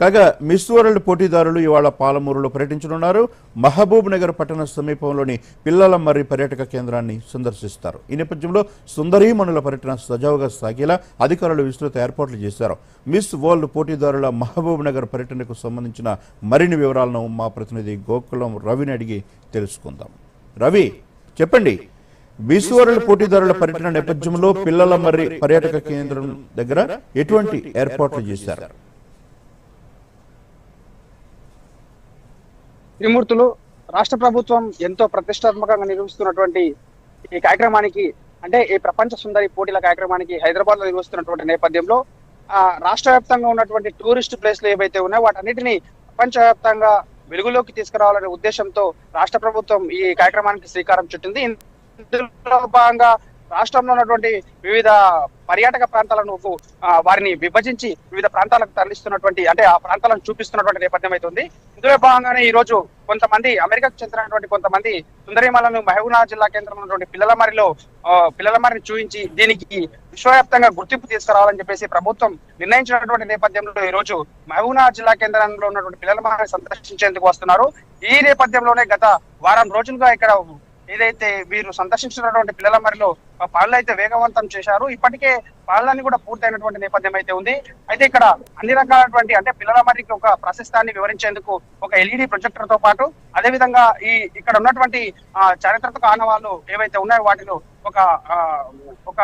కాగా miss world పోటీదారులు ఇవాళ పాలమూరులో పర్యటించనున్నారు. మహబూబ్ నగర్ పట్టణ సమీపంలోని పిల్లల మర్రి పర్యాటక కేంద్రాన్ని సందర్శిస్తారు. ఈ నేపథ్యంలో సుందరీమణుల పర్యటన సజావుగా సాగేలా అధికారులు విస్తృత ఏర్పాట్లు చేశారు. మిస్ వరల్డ్ పోటీదారుల మహబూబ్ నగర్ పర్యటనకు సంబంధించిన మరిన్ని వివరాలను మా ప్రతినిధి గోకులం రవిని అడిగి తెలుసుకుందాం. రవి చెప్పండి. మిస్ వరల్డ్ పోటీదారుల పర్యటన నేపథ్యంలో పిల్లల మర్రి పర్యాటక కేంద్రం దగ్గర ఎటువంటి ఏర్పాట్లు చేశారు? త్రిమూర్తులు రాష్ట్ర ప్రభుత్వం ఎంతో ప్రతిష్టాత్మకంగా నిర్వహిస్తున్నటువంటి ఈ కార్యక్రమానికి అంటే ఈ ప్రపంచ సుందరి పోటీల కార్యక్రమానికి హైదరాబాద్లో నిర్వహిస్తున్నటువంటి నేపథ్యంలో ఆ రాష్ట్ర వ్యాప్తంగా ఉన్నటువంటి టూరిస్ట్ ప్లేస్లు ఏవైతే ఉన్నాయో వాటన్నిటిని ప్రపంచవ్యాప్తంగా వెలుగులోకి తీసుకురావాలనే ఉద్దేశంతో రాష్ట్ర ప్రభుత్వం ఈ కార్యక్రమానికి శ్రీకారం చుట్టింది. ఇందులో భాగంగా రాష్ట్రంలో ఉన్నటువంటి వివిధ పర్యాటక ప్రాంతాలను వారిని విభజించి వివిధ ప్రాంతాలకు తరలిస్తున్నటువంటి అంటే ఆ ప్రాంతాలను చూపిస్తున్నటువంటి నేపథ్యం అయితే ఉంది. ఇందులో భాగంగానే ఈ రోజు కొంతమంది అమెరికాకు చెందినటువంటి కొంతమంది సుందరిమలను మహబూబ్నగర్ జిల్లా కేంద్రంలో ఉన్నటువంటి పిల్లలమరిలో పిల్లల పిల్లలమరిని చూపించి దీనికి విశ్వవ్యాప్తంగా గుర్తింపు తీసుకురావాలని చెప్పేసి ప్రభుత్వం నిర్ణయించినటువంటి నేపథ్యంలో ఈ రోజు మహబూబ్నగర్ జిల్లా కేంద్రంలో ఉన్నటువంటి పిల్లలమరిని సందర్శించేందుకు వస్తున్నారు. ఈ నేపథ్యంలోనే గత వారం రోజులుగా ఇక్కడ ఏదైతే వీరు సందర్శించినటువంటి పిల్లల మరిలో పనులు అయితే వేగవంతం చేశారు ఇప్పటికే పనులన్నీ కూడా పూర్తయినటువంటి నేపథ్యం అయితే ఉంది. అయితే ఇక్కడ అన్ని రకాలైనటువంటి అంటే పిల్లల మరికి ఒక ప్రశస్తాన్ని వివరించేందుకు ఒక ఎల్ఈడి ప్రొజెక్టర్తో పాటు అదే విధంగా ఈ ఇక్కడ ఉన్నటువంటి ఆ, చారిత్రక ఆనవాళ్ళు ఏవైతే ఉన్నాయో వాటిలో ఒక ఆ, ఒక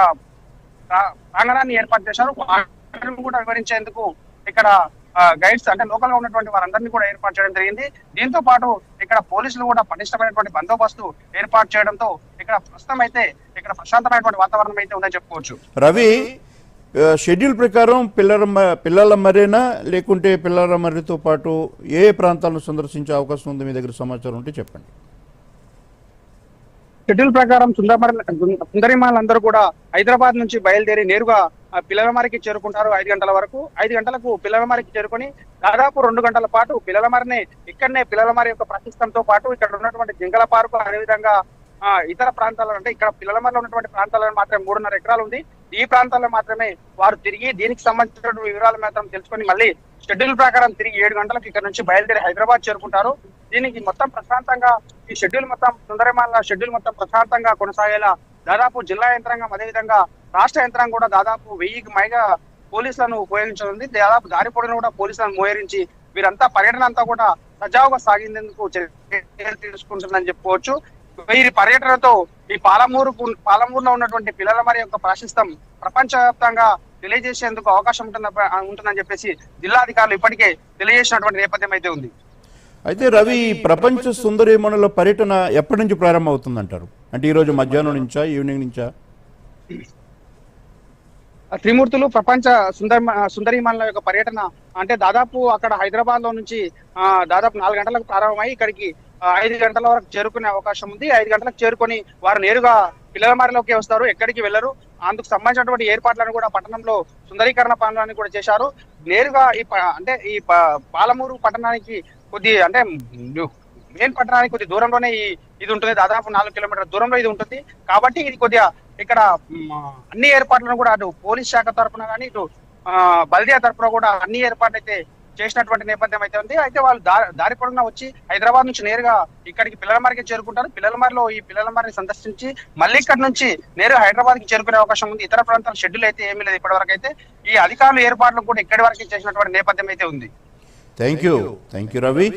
ప్రాంగణాన్ని ఏర్పాటు చేశారు. కూడా వివరించేందుకు ఇక్కడ గైడ్స్ అంటే లోకల్గా ఉన్నటువంటి వారందరినీ కూడా ఏర్పాటు చేయడం జరిగింది. దీంతో పాటు ఇక్కడ పోలీసులు కూడా పటిష్టమైనటువంటి బందోబస్తు ఏర్పాటు చేయడంతో ఇక్కడ ప్రస్తుతం అయితే ఇక్కడ ప్రశాంతమైనటువంటి వాతావరణం అయితే ఉందని చెప్పుకోవచ్చు. రవి షెడ్యూల్ ప్రకారం పిల్లల పిల్లల మర్రేనా లేకుంటే పిల్లల మర్రితో పాటు ఏ ఏ ప్రాంతాలను సందర్శించే అవకాశం ఉంది? మీ దగ్గర సమాచారం ఉంటే చెప్పండి. షెడ్యూల్ ప్రకారం సుందరమర సుందరిమాలందరూ కూడా హైదరాబాద్ నుంచి బయలుదేరి నేరుగా ఆ, పిల్లలమరికి చేరుకుంటారు ఐదు గంటల వరకు. ఐదు గంటలకు పిల్లలమరికి చేరుకొని దాదాపు రెండు గంటల పాటు పిల్లలమరిని ఇక్కడనే పిల్లలమరి యొక్క ప్రతిష్టంతో పాటు ఇక్కడ ఉన్నటువంటి జింగల పార్కు అదేవిధంగా ఆ, ఇతర ప్రాంతాల్లో అంటే ఇక్కడ పిల్లలమరిలో ఉన్నటువంటి ప్రాంతాలను మాత్రం మూడున్నర ఎకరాలు ఉంది. ఈ ప్రాంతాల్లో మాత్రమే వారు తిరిగి దీనికి సంబంధించిన వివరాలు మాత్రం తెలుసుకొని మళ్ళీ షెడ్యూల్ ప్రకారం తిరిగి ఏడు గంటలకు ఇక్కడ నుంచి బయలుదేరి హైదరాబాద్ చేరుకుంటారు. దీనికి మొత్తం ప్రశాంతంగా ఈ షెడ్యూల్ మొత్తం సుందరమాల షెడ్యూల్ మొత్తం ప్రశాంతంగా కొనసాగేలా దాదాపు జిల్లా యంత్రాంగం అదేవిధంగా రాష్ట్ర యంత్రాంగం కూడా దాదాపు వెయ్యికి పైగా పోలీసులను ఉపయోగించనుంది. దాదాపు దారిపొడటన కూడా పోలీసులను మోహరించి వీరంతా పర్యటన అంతా కూడా సజావుగా సాగిందేందుకు చర్యలు తీసుకుంటుందని చెప్పుకోవచ్చు. వీరి పర్యటనతో ఈ పాలమూరు పాలమూరులో ఉన్నటువంటి పిల్లల మరి యొక్క ప్రాశస్తం ప్రపంచవ్యాప్తంగా తెలియజేసేందుకు అవకాశం ఉంటుంద ఉంటుందని చెప్పేసి జిల్లా అధికారులు ఇప్పటికే తెలియజేసినటువంటి నేపథ్యం అయితే ఉంది. అయితే రవి ప్రపంచ సుందరీమణుల పర్యటన ఎప్పటి నుంచి ప్రారంభం అవుతుందంటారు అంటే ఈరోజు మధ్యాహ్నం నుంచా ఈవినింగ్ నుంచా? త్రిమూర్తులు ప్రపంచ సుందర సుందరిమణుల యొక్క పర్యటన అంటే దాదాపు అక్కడ హైదరాబాద్లో నుంచి దాదాపు నాలుగు గంటలకు ప్రారంభమై ఇక్కడికి ఐదు గంటల వరకు చేరుకునే అవకాశం ఉంది. ఐదు గంటలకు చేరుకొని వారు నేరుగా పిల్లలమారిలోకి వస్తారు ఎక్కడికి వెళ్ళరు. అందుకు సంబంధించినటువంటి ఏర్పాట్లను కూడా పట్టణంలో సుందరీకరణ పనులను కూడా చేశారు. నేరుగా ఈ ప- అంటే ఈ ప- పాలమూరు పట్టణానికి కొద్ది అంటే మెయిన్ పట్టణానికి కొద్ది దూరంలోనే ఈ ఇది ఉంటుంది. దాదాపు నాలుగు కిలోమీటర్ల దూరంలో ఇది ఉంటుంది. కాబట్టి ఇది కొద్దిగా ఇక్కడ అన్ని ఏర్పాట్లను కూడా అటు పోలీస్ శాఖ తరఫున కానీ ఇటు బల్దియా తరఫున కూడా అన్ని ఏర్పాట్లు అయితే చేసినటువంటి నేపథ్యం అయితే ఉంది. అయితే వాళ్ళు దారి దారి పొడవునా వచ్చి హైదరాబాద్ నుంచి నేరుగా ఇక్కడికి పిల్లలమారికి చేరుకుంటారు. పిల్లలమారిలో ఈ పిల్లలమారిని సందర్శించి మళ్ళీ ఇక్కడ నుంచి నేరుగా హైదరాబాద్కి చేరుకునే అవకాశం ఉంది. ఇతర ప్రాంతాల షెడ్యూల్ అయితే ఏమీ లేదు ఇప్పటి వరకు అయితే ఈ అధికారులు ఏర్పాట్లు కూడా ఇక్కడి వరకు చేసినటువంటి నేపథ్యం అయితే ఉంది. Thank you thank you Ravi